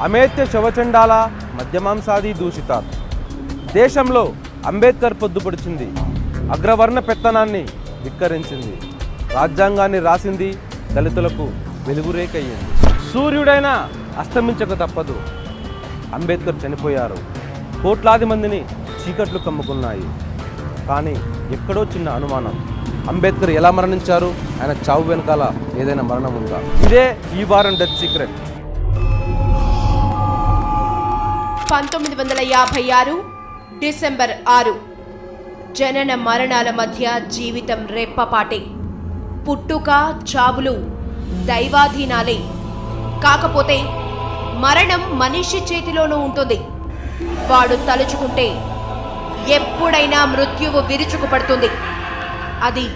అమేత్య శవచండాల మద్యమాంసాది దూషితాత్ దేశంలో అంబేద్కర్ పొద్దుపడిచింది. అగ్రవర్ణ పెత్తనాన్ని ధిక్కరించింది. రాజ్యాంగాన్ని రాసింది దళితులకు వెలుగురేకయ్యింది. సూర్యుడైనా అస్తమించక తప్పదు. అంబేద్కర్ చనిపోయారు. కోట్లాది మందిని చీకట్లు కమ్ముకున్నాయి. కానీ ఎక్కడో చిన్న అనుమానం. అంబేద్కర్ ఎలా మరణించారు? ఆయన చావు వెనకాల ఏదైనా మరణం ఉందా? ఇదే ఈ వారం డెత్ సీక్రెట్. పంతొమ్మిది వందల యాభై ఆరు డిసెంబర్ ఆరు. జనన మరణాల మధ్య జీవితం రెప్పపాటే. పుట్టుక చావులు దైవాధీనాలే. కాకపోతే మరణం మనిషి చేతిలోనూ ఉంటుంది. వాడు తలుచుకుంటే ఎప్పుడైనా మృత్యువు విరుచుకుపడుతుంది. అది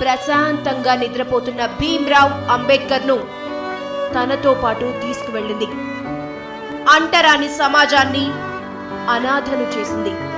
ప్రశాంతంగా నిద్రపోతున్న భీమ్రావ్ అంబేద్కర్ను తనతో పాటు తీసుకువెళ్ళింది. అంటరాని సమాజాన్ని అనాథను చేసింది.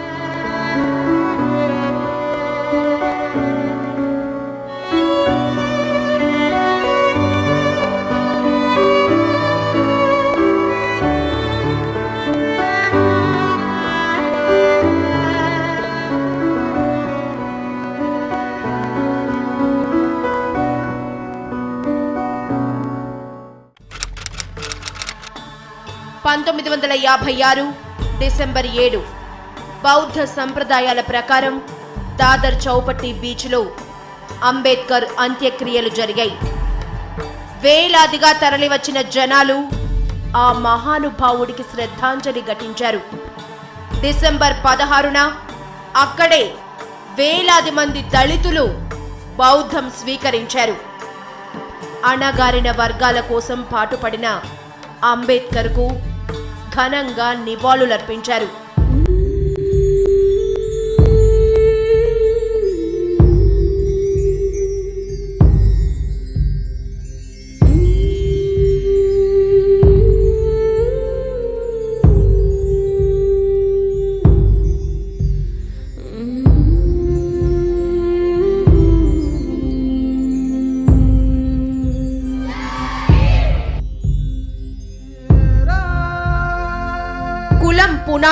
పంతొమ్మిది వందల యాభై ఆరు డిసెంబర్ ఏడు బౌద్ధ సంప్రదాయాల ప్రకారం దాదర్ చౌపట్టి బీచ్లో అంబేద్కర్ అంత్యక్రియలు జరిగాయి. వేలాదిగా తరలివచ్చిన జనాలు ఆ మహానుభావుడికి శ్రద్ధాంజలి ఘటించారు. డిసెంబర్ పదహారున అక్కడే వేలాది మంది దళితులు బౌద్ధం స్వీకరించారు. అణగారిన వర్గాల కోసం పాటుపడిన అంబేద్కర్కు ఘనంగా నివాళులర్పించారు.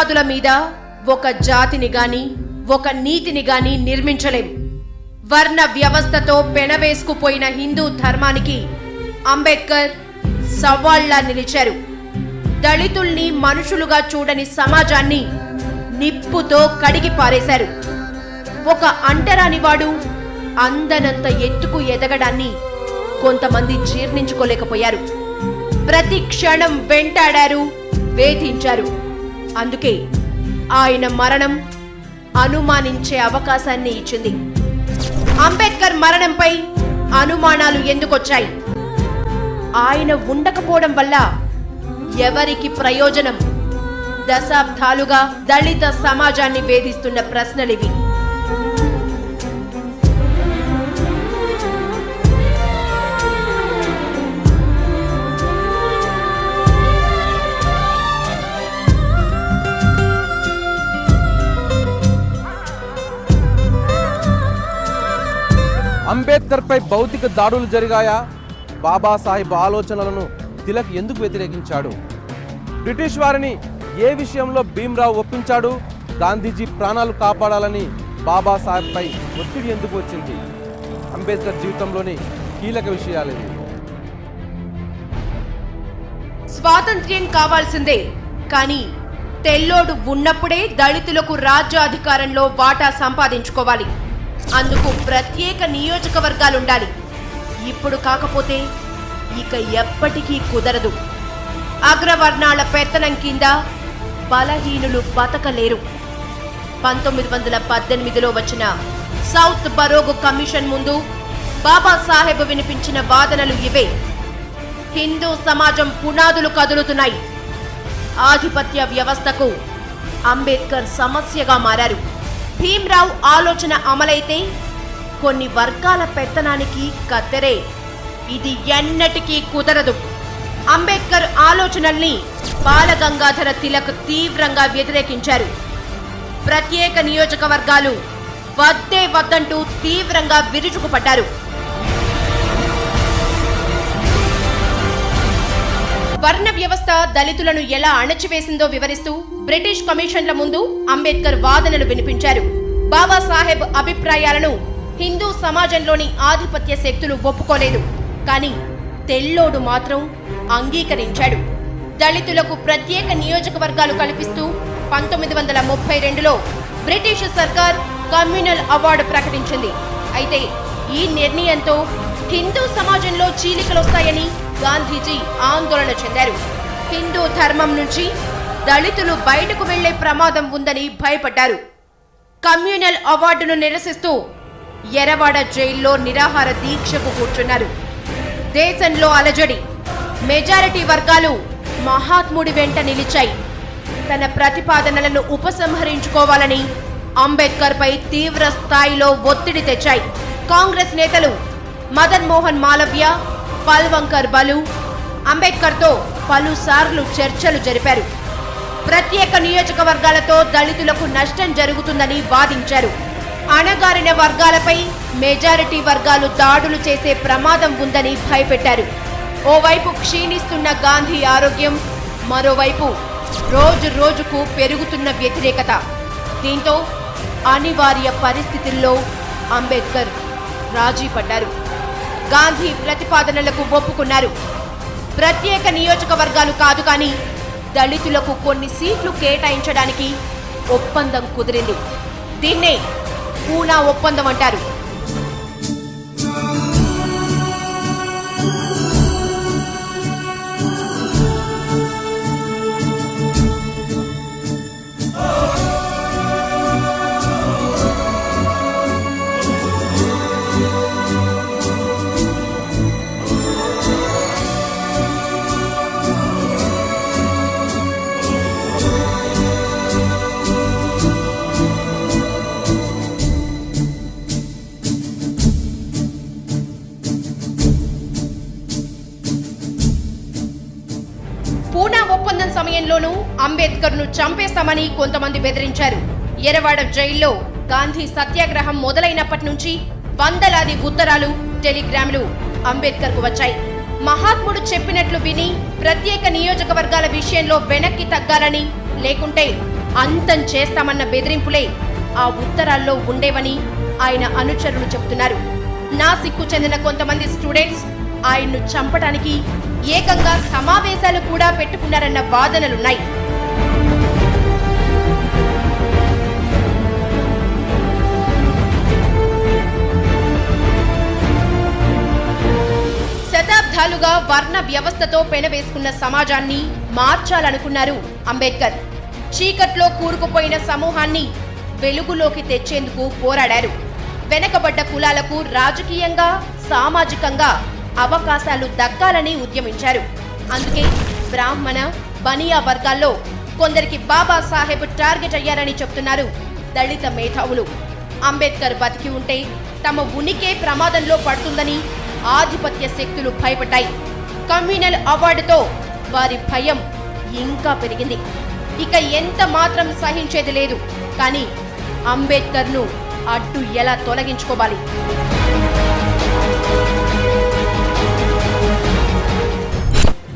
పునాదుల మీద ఒక జాతిని గాని ఒక నీతిని గాని నిర్మించలేం. వర్ణ వ్యవస్థతో పెనవేసుకుపోయిన హిందూ ధర్మానికి అంబేద్కర్ సవాళ్ళా నిలిచారు. దళితుల్ని మనుషులుగా చూడని సమాజాన్ని నిప్పుతో కడిగి పారేశారు. ఒక అంటరాని వాడు అందనంత ఎత్తుకు ఎదగడాన్ని కొంతమంది జీర్ణించుకోలేకపోయారు. ప్రతి క్షణం వెంటాడారు వేధించారు. అందుకే ఆయన మరణం అనుమానించే అవకాశాన్ని ఇచ్చింది. అంబేద్కర్ మరణంపై అనుమానాలు ఎందుకొచ్చాయి? ఆయన ఉండకపోవడం వల్ల ఎవరికి ప్రయోజనం? దశాబ్దాలుగా దళిత సమాజాన్ని వేధిస్తున్న ప్రశ్నలివి. అంబేద్కర్పై భౌతిక దాడులు జరిగాయా? బాబాసాహెబ్ ఆలోచనలను తిలక్ ఎందుకు వ్యతిరేకించాడు? బ్రిటిష్ వారిని ఏ విషయంలో భీమ్రావు ఒప్పించాడు? గాంధీజీ ప్రాణాలు కాపాడాలని బాబాసాహెబ్పై ఒత్తిడి ఎందుకు వచ్చింది? అంబేద్కర్ జీవితంలోని కీలక విషయాలేవి స్వాతంత్ర్యం కావాల్సిందే. కానీ తెల్లోడు ఉన్నప్పుడే దళితులకు రాజ్యాధికారంలో వాటా సంపాదించుకోవాలి. అందుకు ప్రత్యేక నియోజకవర్గాలుండాలి. ఇప్పుడు కాకపోతే ఇక ఎప్పటికీ కుదరదు. అగ్రవర్ణాల పెత్తనం కింద బలహీనులు బతకలేరు. పంతొమ్మిది వందల పద్దెనిమిదిలో వచ్చిన సౌత్ బరోగు కమిషన్ ముందు బాబాసాహెబ్ వినిపించిన వాదనలు ఇవే. హిందూ సమాజం పునాదులు కదులుతున్నాయి. ఆధిపత్య వ్యవస్థకు అంబేద్కర్ సమస్యగా మారారు. భీమ్రావు ఆలోచన అమలైతే కొన్ని వర్గాల పెత్తనానికి కత్తెరే. ఇది ఎన్నటికీ కుదరదు. అంబేద్కర్ ఆలోచనల్ని బాలగంగాధర తిలక్ తీవ్రంగా వ్యతిరేకించారు. ప్రత్యేక నియోజకవర్గాలు వద్దే వద్దంటూ తీవ్రంగా విరుచుకుపడ్డారు. వర్ణ వ్యవస్థ దళితులను ఎలా అణచివేసిందో వివరిస్తూ బ్రిటిష్ కమిషన్ల ముందు అంబేద్కర్ వాదనలు వినిపించారు. బాబాసాహెబ్ అభిప్రాయాలను హిందూ సమాజంలోని ఆధిపత్య శక్తులు ఒప్పుకోలేదు. కానీ తెల్లోడు మాత్రం అంగీకరించాడు. దళితులకు ప్రత్యేక నియోజకవర్గాలు కల్పిస్తూ పంతొమ్మిది వందల ముప్పై రెండులో బ్రిటిష్ సర్కార్ కమ్యూనల్ అవార్డు ప్రకటించింది. అయితే ఈ నిర్ణయంతో హిందూ సమాజంలో చీలికలొస్తాయని గాంధీజీ ఆందోళన చెందారు. హిందూ ధర్మం నుంచి దళితులు బయటకు వెళ్ళే ప్రమాదం ఉందని భయపడ్డారు. కమ్యూనల్ అవార్డును నిరసిస్తూ ఎరవాడ జైల్లో నిరాహార దీక్షకు కూర్చున్నారు. దేశంలో అలజడి మెజారిటీ వర్గాలు మహాత్ముడి వెంట నిలిచాయి. తన ప్రతిపాదనలను ఉపసంహరించుకోవాలని అంబేద్కర్పై తీవ్ర స్థాయిలో ఒత్తిడి తెచ్చాయి. కాంగ్రెస్ నేతలు మదన్ మోహన్ మాలవ్య పల్వంకర్ బలు అంబేద్కర్తో పలుసార్లు చర్చలు జరిపారు. ప్రత్యేక నియోజకవర్గాలతో దళితులకు నష్టం జరుగుతుందని వాదించారు. అణగారిన వర్గాలపై మెజారిటీ వర్గాలు దాడులు చేసే ప్రమాదం ఉందని భయపెట్టారు. ఓవైపు క్షీణిస్తున్న గాంధీ ఆరోగ్యం మరోవైపు రోజు రోజుకు పెరుగుతున్న వ్యతిరేకత. దీంతో అనివార్య పరిస్థితుల్లో అంబేద్కర్ రాజీ పడ్డారు. గాంధీ ప్రతిపాదనలకు ఒప్పుకున్నారు. ప్రత్యేక నియోజకవర్గాలు కాదు కానీ దళితులకు కొన్ని సీట్లు కేటాయించడానికి ఒప్పందం కుదిరింది. దీన్నే పూనా ఒప్పందం అంటారు. సమయంలోనూ అంబేద్కర్ను చంపేస్తామని కొంతమంది బెదిరించారు. ఎరవాడ జైల్లో గాంధీ సత్యాగ్రహం మొదలైనప్పటి నుంచి వందలాది ఉత్తరాలు టెలిగ్రామ్లు అంబేద్కర్కు వచ్చాయి. మహాత్ముడు చెప్పినట్లు విని ప్రత్యేక నియోజకవర్గాల విషయంలో వెనక్కి తగ్గాలని లేకుంటే అంతం చేస్తామన్న బెదిరింపులే ఆ ఉత్తరాల్లో ఉండేవని ఆయన అనుచరులు చెబుతున్నారు. నాసిక్కు చెందిన కొంతమంది స్టూడెంట్స్ ఆయన్ను చంపడానికి ఏకంగా సమావేశాలు కూడా పెట్టుకున్నారన్న వాదనలున్నాయి. శతాబ్దాలుగా వర్ణ వ్యవస్థతో పెనవేసుకున్న సమాజాన్ని మార్చాలనుకున్నారు అంబేద్కర్. చీకట్లో కూరుకుపోయిన సమూహాన్ని వెలుగులోకి తెచ్చేందుకు పోరాడారు. వెనకబడ్డ కులాలకు రాజకీయంగా సామాజికంగా అవకాశాలు దక్కాలని ఉద్యమించారు. అందుకే బ్రాహ్మణ బనియా వర్గాల్లో కొందరికి బాబా సాహెబ్ టార్గెట్ అయ్యారని చెప్తున్నారు దళిత మేధావులు. అంబేద్కర్ బతికి ఉంటే తమ ఉనికే ప్రమాదంలో పడుతుందని ఆధిపత్య శక్తులు భయపడ్డాయి. కమ్యూనల్ అవార్డుతో వారి భయం ఇంకా పెరిగింది. ఇక ఎంత మాత్రం సహించేది లేదు. కానీ అంబేద్కర్ను అడ్డు ఎలా తొలగించుకోవాలి?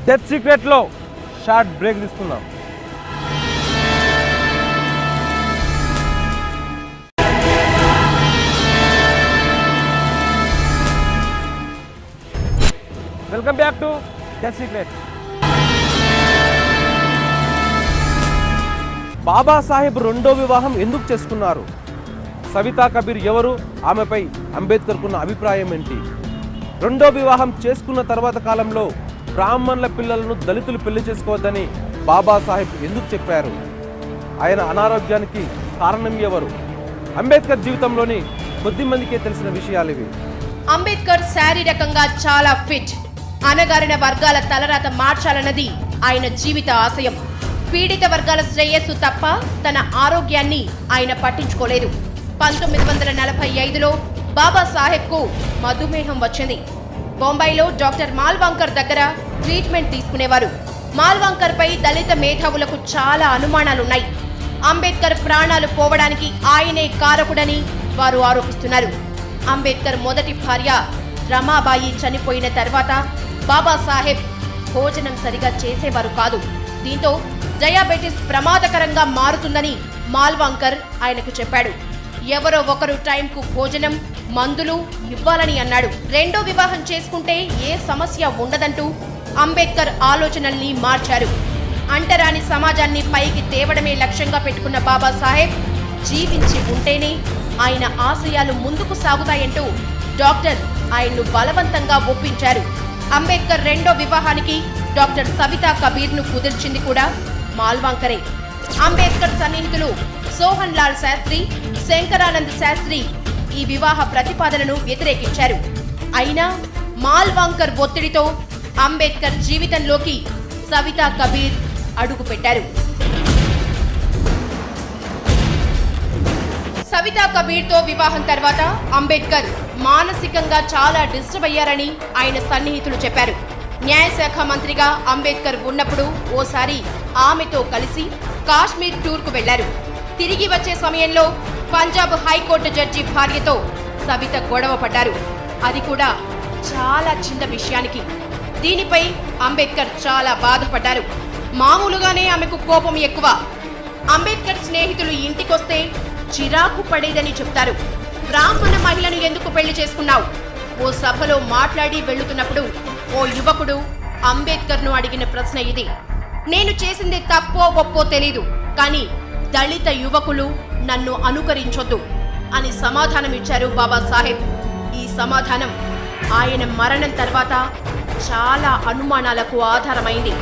డెత్ సీక్రెట్లో షార్ట్ బ్రేక్ తీసుకుందాం. Welcome back to death secret Babasaheb రెండో వివాహం ఎందుకు చేసుకున్నారు? సవితా కబీర్ ఎవరు? ఆమెపై అంబేద్కర్కున్న అభిప్రాయం ఏంటి? రెండో వివాహం చేసుకున్న తర్వాత కాలంలో బ్రాహ్మణుల పిల్లలను దళితులు పెళ్ళి చేసుకోవద్దని బాబాసాహెబ్ ఎందుకు చెప్పారు? ఆయన అనారోగ్యానికి కారణం ఎవరు? అంబేద్కర్ జీవితంలోని కొద్ది మందికే తెలిసిన విషయాలు ఇవి. అంబేద్కర్ శారీరకంగా చాలా ఫిట్. అనగారిన వర్గాల తలరాత మార్చాలన్నది ఆయన జీవిత ఆశయం. పీడిత వర్గాల శ్రేయస్సు తప్ప తన ఆరోగ్యాన్ని ఆయన పట్టించుకోలేదు. పంతొమ్మిది వందల నలభై ఐదులో బాబాసాహెబ్కు మధుమేహం వచ్చింది. బొంబాయిలో డాక్టర్ మాల్వాంకర్ దగ్గర ట్రీట్మెంట్ తీసుకునేవారు. మాల్వాంకర్ పై దళిత మేధావులకు చాలా అనుమానాలున్నాయి. అంబేద్కర్ ప్రాణాలు పోవడానికి ఆయనే కారకుడని వారు ఆరోపిస్తున్నారు. అంబేద్కర్ మొదటి భార్య రమాబాయి చనిపోయిన తర్వాత బాబాసాహెబ్ భోజనం సరిగా చేసేవారు కాదు. దీంతో డయాబెటిస్ ప్రమాదకరంగా మారుతుందని మాల్వాంకర్ ఆయనకు చెప్పాడు. ఎవరో ఒకరు టైంకు భోజనం మందులు ఇవ్వాలని అన్నాడు. రెండో వివాహం చేసుకుంటే ఏ సమస్య ఉండదంటూ అంబేద్కర్ ఆలోచనల్ని మార్చారు. అంటరాని సమాజాన్ని పైకి తేవడమే లక్ష్యంగా పెట్టుకున్న బాబాసాహెబ్ జీవించి ఉంటేనే ఆయన ఆశయాలు ముందుకు సాగుతాయంటూ డాక్టర్ ఆయన్ను బలవంతంగా ఒప్పించారు. అంబేద్కర్ రెండో వివాహానికి డాక్టర్ సవితా కబీర్ను కుదిర్చింది కూడా మాల్వాంకరే. అంబేద్కర్ సన్నిహితులు సోహన్ లాల్ శాస్త్రి శంకరానంద్ శాస్త్రి ఈ వివాహ ప్రతిపాదనను వ్యతిరేకించారు. అయినా మాల్వాంకర్ ఒత్తిడితో అంబేద్కర్ జీవితంలోకి సవితా కబీర్ అడుగుపెట్టారు. సవితా కబీర్తో వివాహం తర్వాత అంబేద్కర్ మానసికంగా చాలా డిస్టర్బ్ అయ్యారని ఆయన సన్నిహితులు చెప్పారు. న్యాయశాఖ మంత్రిగా అంబేద్కర్ ఉన్నప్పుడు ఓసారి ఆమెతో కలిసి కాశ్మీర్ టూర్కు వెళ్ళారు తిరిగి వచ్చే సమయంలో పంజాబ్ హైకోర్టు జడ్జి భార్యతో సబిత గొడవ పడ్డారు. అది కూడా చాలా చిన్న విషయానికి. దీనిపై అంబేద్కర్ చాలా బాధపడ్డారు. మామూలుగానే ఆమెకు కోపం ఎక్కువ. అంబేద్కర్ స్నేహితులు ఇంటికొస్తే చిరాకు పడేదని చెప్తారు. బ్రాహ్మణ మహిళను ఎందుకు పెళ్ళి చేసుకున్నావు? ఓ సభలో మాట్లాడి వెళ్తున్నప్పుడు ఓ యువకుడు అంబేద్కర్ను అడిగిన ప్రశ్న ఇది. నేను చేసింది తప్పో ఒప్పో తెలీదు కానీ దళిత యువకులు నన్ను అనుకరించొద్దు అని సమాధానమిచ్చారు బాబాసాహెబ్. ఈ సమాధానం ఆయన మరణం తర్వాత చాలా అనుమానాలకు ఆధారమైంది.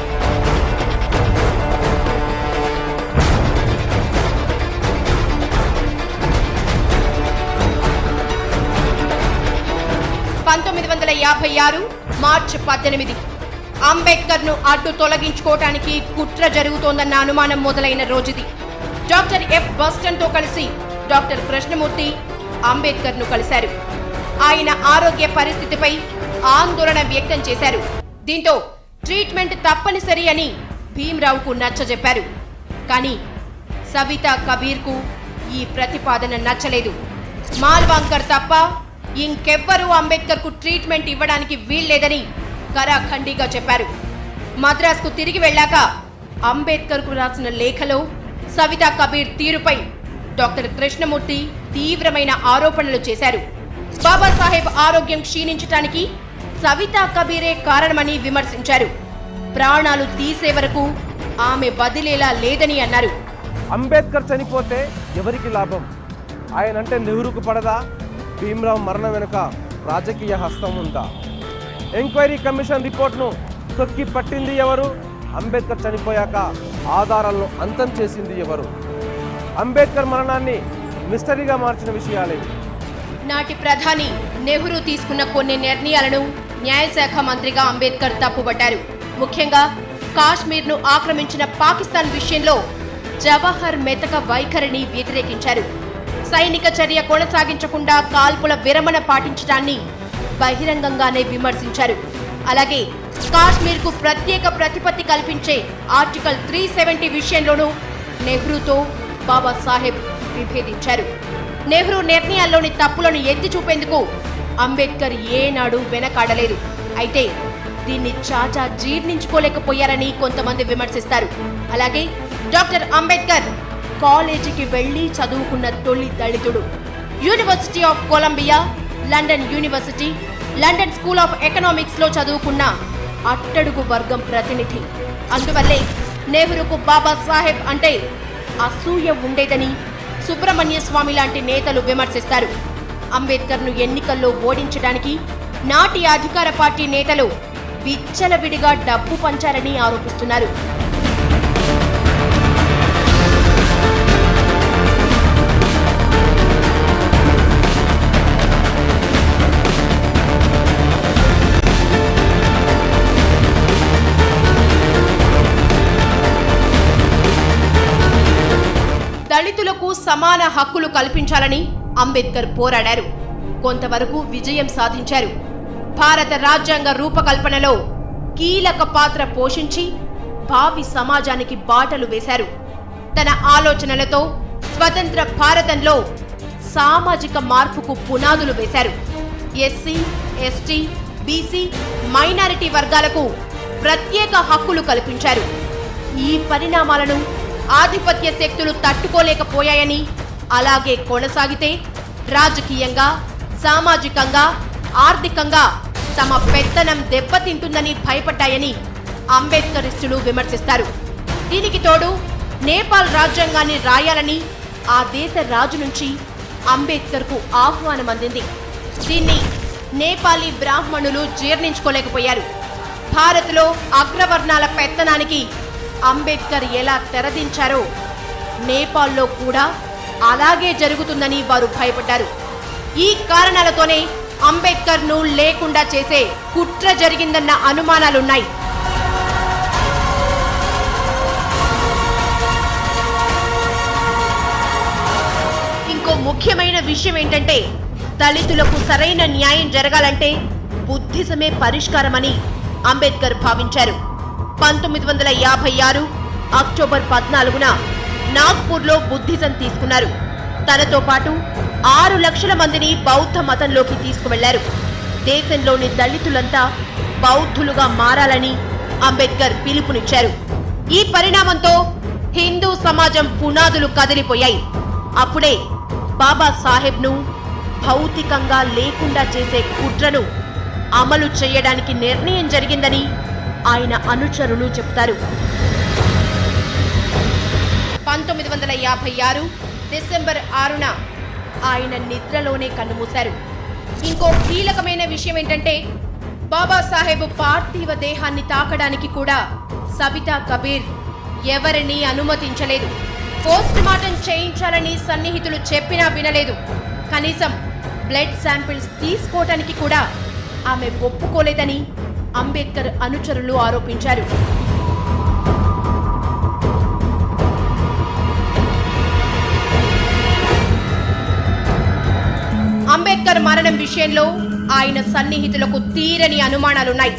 పంతొమ్మిది వందల యాభై ఆరు మార్చి పద్దెనిమిది అంబేద్కర్ను అడ్డు తొలగించుకోవటానికి కుట్ర జరుగుతోందన్న అనుమానం మొదలైన రోజుది. డాక్టర్ ఎఫ్ బస్టన్తో కలిసి డాక్టర్ కృష్ణమూర్తి అంబేద్కర్ను కలిశారు. ఆయన ఆరోగ్య పరిస్థితిపై ఆందోళన వ్యక్తం చేశారు. దీంతో ట్రీట్మెంట్ తప్పనిసరి అని భీమరావుకు నచ్చజెప్పారు. కానీ సవితా కబీర్కు ఈ ప్రతిపాదన నచ్చలేదు. మాల్వాంకర్ తప్ప ఇంకెవ్వరూ అంబేద్కర్కు ట్రీట్మెంట్ ఇవ్వడానికి వీల్లేదని కరాఖండిగా చెప్పారు. మద్రాస్కు తిరిగి వెళ్ళాక అంబేద్కర్కు రాసిన లేఖలో సవితా కబీర్ తీరుపై డాక్టర్ కృష్ణమూర్తి తీవ్రమైన ఆరోపణలు చేశారు. బాబాసాహెబ్ ఆరోగ్యం క్షీణించటానికి సవితా కబీరే కారణమని విమర్శించారు. ప్రాణాలు తీసే వరకు ఆమె వదిలేలా లేదని అన్నారు. అంబేద్కర్ చనిపోతే ఎవరికి లాభం? ఆయన అంటే నెహ్రూకు పడదా? భీమరావు మరణం వెనుక రాజకీయ హస్తం ఉందా? ఎంక్వైరీ కమిషన్ రిపోర్ట్ను తొక్కి పట్టింది ఎవరు? అంబేద్కర్ చనిపోయాక ఆధారాలను అంతం చేసింది ఎవరు? అంబేద్కర్ మరణాన్ని మిస్టరీగా మార్చిన విషయాలేవి నాటి ప్రధాని నెహ్రూ తీసుకున్న కొన్ని నిర్ణయాలను న్యాయశాఖ మంత్రిగా అంబేద్కర్ తప్పుబట్టారు. ముఖ్యంగా కాశ్మీర్ను ఆక్రమించిన పాకిస్తాన్ విషయంలో జవహర్ మెతక వైఖరిని వ్యతిరేకించారు. సైనిక చర్య కొనసాగించకుండా కాల్పుల విరమణ పాటించడాన్ని బహిరంగంగానే విమర్శించారు. అలాగే కాశ్మీర్కు ప్రత్యేక ప్రతిపత్తి కల్పించే ఆర్టికల్ త్రీ సెవెంటీ విషయంలోనూ నెహ్రూతో బాబాసాహెబ్ విభేదించారు. నెహ్రూ నిర్ణయాల్లోని తప్పులను ఎత్తి చూపేందుకు అంబేద్కర్ ఏనాడు వెనకాడలేదు. అయితే దీన్ని చాచా జీర్ణించుకోలేకపోయారని కొంతమంది విమర్శిస్తారు. అలాగే డాక్టర్ అంబేద్కర్ కాలేజీకి వెళ్ళి చదువుకున్న తొలి దళితుడు. University of Columbia London university London school of ఎకనామిక్స్లో చదువుకున్న అట్టడుగు వర్గం ప్రతినిధి. అందువల్లే నెహ్రూకు బాబా సాహెబ్ అంటే అసూయ ఉండేదని సుబ్రహ్మణ్య స్వామి లాంటి నేతలు విమర్శిస్తారు. అంబేద్కర్ను ఎన్నికల్లో ఓడించడానికి నాటి అధికార పార్టీ నేతలు విచ్చలవిడిగా డబ్బు పంచారని ఆరోపిస్తున్నారు. సమాన హక్కులు కల్పించాలని అంబేద్కర్ పోరాడారు. కొంతవరకు విజయం సాధించారు. భారత రాజ్యాంగ రూపకల్పనలో కీలక పాత్ర పోషించి భావి సమాజానికి బాటలు వేశారు. తన ఆలోచనలతో స్వతంత్ర భారతంలో సామాజిక మార్పుకు పునాదులు వేశారు. ఎస్సీ ఎస్టీ బీసీ మైనారిటీ వర్గాలకు ప్రత్యేక హక్కులు కల్పించారు. ఈ పరిణామాలను ఆధిపత్య శక్తులు తట్టుకోలేకపోయాయని అలాగే కొనసాగితే రాజకీయంగా సామాజికంగా ఆర్థికంగా తమ పెత్తనం దెబ్బతింటుందని భయపడ్డాయని అంబేద్కరిస్టులు విమర్శిస్తారు. దీనికి తోడు నేపాల్ రాజ్యాంగాన్ని రాయాలని ఆ దేశ రాజు నుంచి అంబేద్కర్కు ఆహ్వానం అందింది. దీన్ని నేపాలీ బ్రాహ్మణులు జీర్ణించుకోలేకపోయారు. భారత్లో అగ్రవర్ణాల పెత్తనానికి అంబేద్కర్ ఎలా తెరదించారో నేపాల్లో కూడా అలాగే జరుగుతుందని వారు భయపడ్డారు. ఈ కారణాలతోనే అంబేద్కర్ను లేకుండా చేసే కుట్ర జరిగిందన్న అనుమానాలున్నాయి. ఇంకో ముఖ్యమైన విషయం ఏంటంటే దళితులకు సరైన న్యాయం జరగాలంటే బుద్ధిజమే పరిష్కారమని అంబేద్కర్ భావించారు. పంతొమ్మిది వందల యాభై ఆరు అక్టోబర్ పద్నాలుగున నాగ్పూర్లో బుద్ధిజం తీసుకున్నారు. తనతో పాటు ఆరు లక్షల మందిని బౌద్ధ మతంలోకి తీసుకువెళ్ళారు. దేశంలోని దళితులంతా బౌద్ధులుగా మారాలని అంబేద్కర్ పిలుపునిచ్చారు. ఈ పరిణామంతో హిందూ సమాజం పునాదులు కదిలిపోయాయి. అప్పుడే బాబా సాహెబ్ను భౌతికంగా లేకుండా చేసే కుట్రను అమలు చేయడానికి నిర్ణయం జరిగిందని ఆయన అనుచరులు చెప్తారు. పంతొమ్మిది వందల యాభై ఆరు డిసెంబర్ ఆరున ఆయన నిద్రలోనే కన్నుమూశారు. ఇంకో కీలకమైన విషయం ఏంటంటే బాబాసాహెబ్ పార్థివ దేహాన్ని తాకడానికి కూడా సబితా కబీర్ ఎవరిని అనుమతించలేదు. పోస్ట్ మార్టం చేయించాలని సన్నిహితులు చెప్పినా వినలేదు. కనీసం బ్లడ్ శాంపిల్స్ తీసుకోవటానికి కూడా ఆమె ఒప్పుకోలేదని అంబేద్కర్ అనుచరులు ఆరోపించారు. అంబేద్కర్ మరణం విషయంలో ఆయన సన్నిహితులకు తీరని అనుమానాలున్నాయి.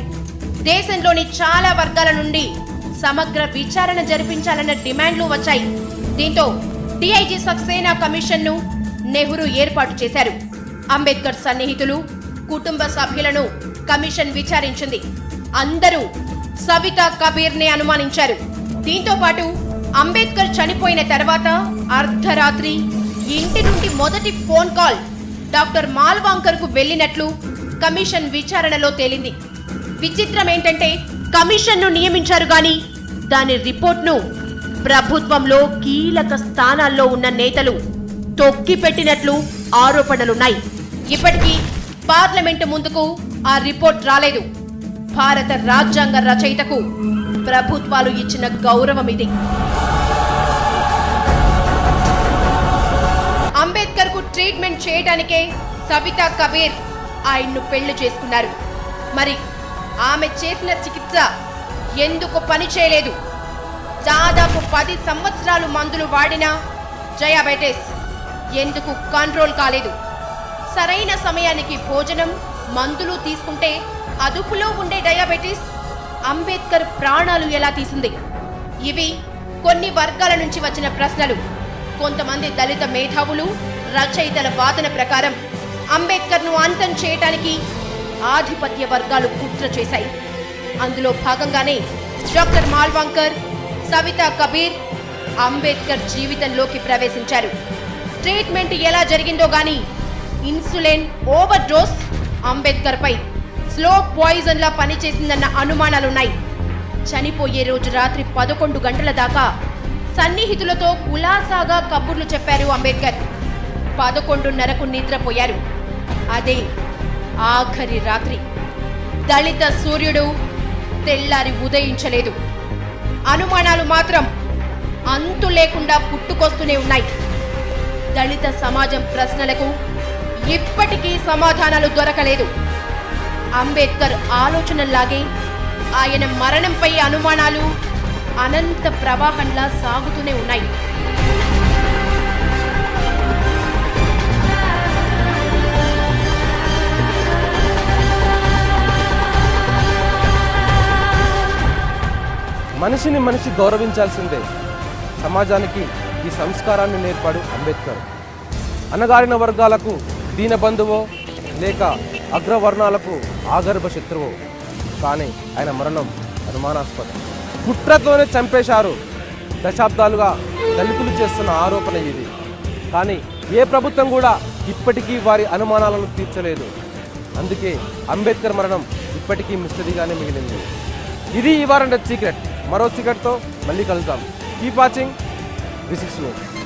దేశంలోని చాలా వర్గాల నుండి సమగ్ర విచారణ జరిపించాలన్న డిమాండ్లు వచ్చాయి. దీంతో డిఐజీ సక్సేనా కమిషన్ను నెహ్రూ ఏర్పాటు చేశారు. అంబేద్కర్ సన్నిహితులు కుటుంబ సభ్యులను కమిషన్ విచారించింది. అందరూ సవిత కబీర్ నే అనుమానించారు. దీంతో పాటు అంబేద్కర్ చనిపోయిన తర్వాత అర్ధరాత్రి ఇంటి నుండి మొదటి ఫోన్ కాల్ డాక్టర్ మాల్వాంకర్కు వెళ్ళినట్లు కమిషన్ విచారణలో తేలింది. విచిత్రం ఏంటంటే కమిషన్ను నియమించారు గాని దాని రిపోర్ట్ను ప్రభుత్వంలో కీలక స్థానాల్లో ఉన్న నేతలు తొక్కిపెట్టినట్లు ఆరోపణలున్నాయి. ఇప్పటికీ పార్లమెంటు ముందుకు ఆ రిపోర్ట్ రాలేదు. భారత రాజ్యాంగ రచయితకు ప్రభుత్వాలు ఇచ్చిన గౌరవం ఇది. అంబేద్కర్కు ట్రీట్మెంట్ చేయడానికే సవితా కబీర్ ఆయన్ను పెళ్ళి చేసుకున్నారు. మరి ఆమె చేసిన చికిత్స ఎందుకు పని చేయలేదు? దాదాపు పది సంవత్సరాలు మందులు వాడినా జయాబెటిస్ ఎందుకు కంట్రోల్ కాలేదు? సరైన సమయానికి భోజనం మందులు తీసుకుంటే అదుపులో ఉండే డయాబెటిస్ అంబేద్కర్ ప్రాణాలు ఎలా తీసింది? ఇవి కొన్ని వర్గాల నుంచి వచ్చిన ప్రశ్నలు. కొంతమంది దళిత మేధావులు రచయితల వాదన ప్రకారం అంబేద్కర్ను అంతం చేయటానికి ఆధిపత్య వర్గాలు కుట్ర చేశాయి. అందులో భాగంగానే డాక్టర్ మాల్వాంకర్ సవితా కబీర్ అంబేద్కర్ జీవితంలోకి ప్రవేశించారు. ట్రీట్మెంట్ ఎలా జరిగిందో కానీ ఇన్సులిన్ ఓవర్ డోస్ అంబేద్కర్ పై స్లో పాయిజన్ లా పనిచేసిందన్న అనుమానాలున్నాయి. చనిపోయే రోజు రాత్రి పదకొండు గంటల దాకా సన్నిహితులతో కులాసాగా కబుర్లు చెప్పారు అంబేద్కర్. పదకొండున్నరకు నిద్రపోయారు. అదే ఆఖరి రాత్రి. దళిత సూర్యుడు తెల్లారి ఉదయించలేదు. అనుమానాలు మాత్రం అంతు లేకుండా పుట్టుకొస్తూనే ఉన్నాయి. దళిత సమాజం ప్రశ్నలకు ఇప్పటికీ సమాధానాలు దొరకలేదు. అంబేద్కర్ ఆలోచనల్లాగే ఆయన మరణంపై అనుమానాలు అనంత ప్రవాహంలా సాగుతూనే ఉన్నాయి. మనిషిని మనిషి గౌరవించాల్సిందే. సమాజానికి ఈ సంస్కారాన్ని నేర్పాడు అంబేద్కర్. అణగారిన వర్గాలకు దీనబంధువో లేక అగ్రవర్ణాలకు ఆగర్భ శత్రువు? కానీ ఆయన మరణం అనుమానాస్పదం. కుట్రతోనే చంపేశారు. దశాబ్దాలుగా దళితులు చేస్తున్న ఆరోపణ ఇది. కానీ ఏ ప్రభుత్వం కూడా ఇప్పటికీ వారి అనుమానాలను తీర్చలేదు. అందుకే అంబేద్కర్ మరణం ఇప్పటికీ మిస్టరీగానే మిగిలింది. ఇది ఈ వారం సీక్రెట్ మరో సీక్రెట్తో మళ్ళీ కలుద్దాం. Keep watching V six news